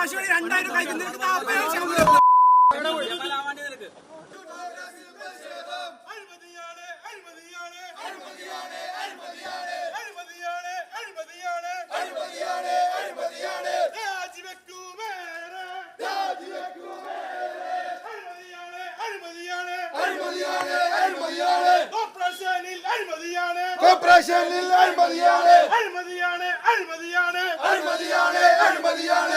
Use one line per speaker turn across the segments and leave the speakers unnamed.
കാശ് വേണ്ടി രണ്ടായിരം കഴിക്കും നിനക്ക് നാൽപ്പതിനായിരം
ശമ്പളം തരുന്നു.
കോർപ്പറേഷനിൽ അഴിമതിയാണ്
അഴിമതിയാണ്
അഴിമതിയാണ്. അഴിമതിയാണ്
അഴിമതിയാണ്.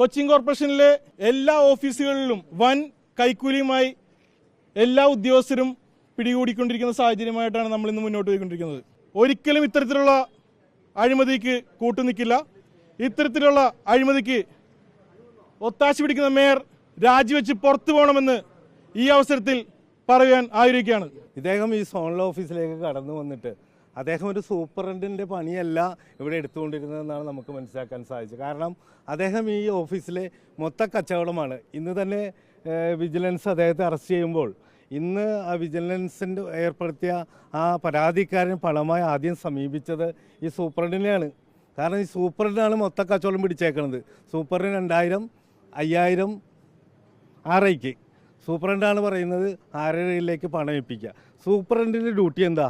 കൊച്ചിൻ കോർപ്പറേഷനിലെ എല്ലാ ഓഫീസുകളിലും വൻ കൈക്കൂലിയുമായി എല്ലാ ഉദ്യോഗസ്ഥരും പിടികൂടിക്കൊണ്ടിരിക്കുന്ന സാഹചര്യമായിട്ടാണ് നമ്മൾ ഇന്ന് മുന്നോട്ട് പോയിക്കൊണ്ടിരിക്കുന്നത്. ഒരിക്കലും ഇത്തരത്തിലുള്ള അഴിമതിക്ക് കൂട്ടുനിൽക്കില്ല. ഇത്തരത്തിലുള്ള അഴിമതിക്ക് ഒത്താശ പിടിക്കുന്ന മേയർ രാജിവെച്ച് പുറത്തു പോകണമെന്ന് ഈ അവസരത്തിൽ പറയാൻ ആഗ്രഹിക്കുകയാണ്.
ഇദ്ദേഹം ഈ സോണൽ ഓഫീസിലേക്ക് കടന്നു വന്നിട്ട് അദ്ദേഹം ഒരു സൂപ്രണ്ടിന്റെ പണിയല്ല ഇവിടെ എടുത്തുകൊണ്ടിരുന്നതെന്നാണ് നമുക്ക് മനസ്സിലാക്കാൻ സാധിച്ചത്. കാരണം അദ്ദേഹം ഈ ഓഫീസിലെ മൊത്ത കച്ചവടമാണ്. ഇന്ന് തന്നെ വിജിലൻസ് അദ്ദേഹത്തെ അറസ്റ്റ് ചെയ്യുമ്പോൾ ഇന്ന് ആ വിജിലൻസിന്റെ ഏർപ്പെടുത്തിയ ആ പരാതിക്കാരൻ പണമായി ആദ്യം സമീപിച്ചത് ഈ സൂപ്രണ്ടിനെയാണ്. കാരണം ഈ സൂപ്രണ്ടാണ് മൊത്ത കച്ചവടം പിടിച്ചേക്കുന്നത് സൂപ്രണ്ട് രണ്ടായിരം അയ്യായിരം ആറരയ്ക്ക്. സൂപ്രണ്ടാണ് പറയുന്നത് ആറരയിലേക്ക് പണം ഏൽപ്പിക്കുക. സൂപ്രണ്ടിന്റെ ഡ്യൂട്ടി എന്താ?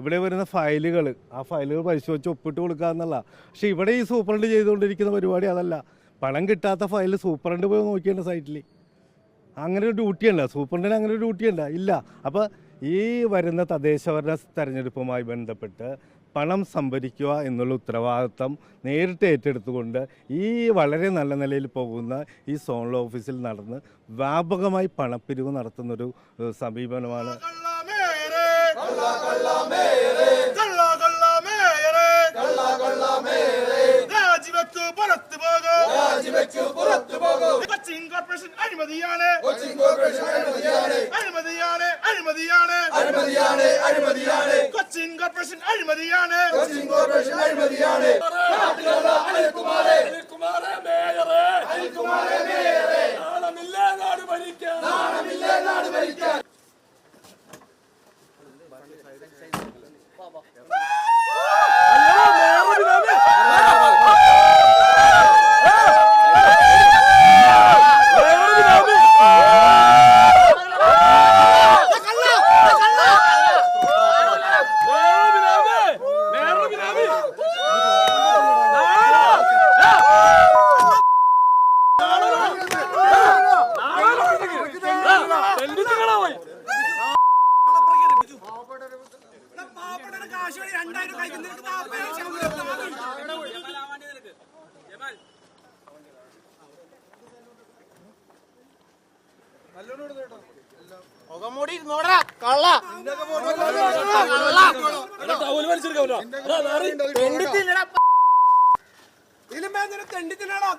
ഇവിടെ വരുന്ന ഫയലുകൾ ആ ഫയലുകൾ പരിശോധിച്ച് ഒപ്പിട്ട് കൊടുക്കുക എന്നുള്ള പക്ഷെ ഇവിടെ ഈ സൂപ്രണ്ട് ചെയ്തുകൊണ്ടിരിക്കുന്ന പരിപാടി അതല്ല. പണം കിട്ടാത്ത ഫയൽ സൂപ്രണ്ട് പോയി നോക്കിയേണ്ട സൈറ്റിൽ. അങ്ങനെ ഒരു ഡ്യൂട്ടി ഉണ്ടോ. സൂപ്രണ്ടിന് അങ്ങനെ ഒരു ഡ്യൂട്ടി ഇല്ല. അപ്പോൾ ഈ വരുന്ന തദ്ദേശഭരണ തെരഞ്ഞെടുപ്പുമായി ബന്ധപ്പെട്ട് പണം സംഭരിക്കുക എന്നുള്ള ഉത്തരവാദിത്തം നേരിട്ട് ഏറ്റെടുത്തുകൊണ്ട് ഈ വളരെ നല്ല നിലയിൽ പോകുന്ന ഈ സോണൽ ഓഫീസിൽ നടന്ന് വ്യാപകമായി പണപ്പിരിവ് നടത്തുന്നൊരു സമീപനമാണ്.
കൊച്ചിൻ കോർപ്പറേഷൻ അഴിമതിയാണ്
അഴിമതിയാണ്
അഴിമതിയാണ് അഴിമതിയാണ്
അഴിമതിയാണ്
കൊച്ചിൻ കോർപ്പറേഷൻ അഴിമതിയാണ്
കൊച്ചിൻ കോർപ്പറേഷൻ അഴിമതിയാണ്
ആകാശ രണ്ടായിരം കഴിക്കും നിനക്ക് നാൽപ്പതിനായിരം
മുഖംമൂടി ഇരുന്നോടാ കള്ള
തെണ്ടിത്തില്ലടാ ഇതിലും
വേദന തെണ്ടിത്തില്ലടാ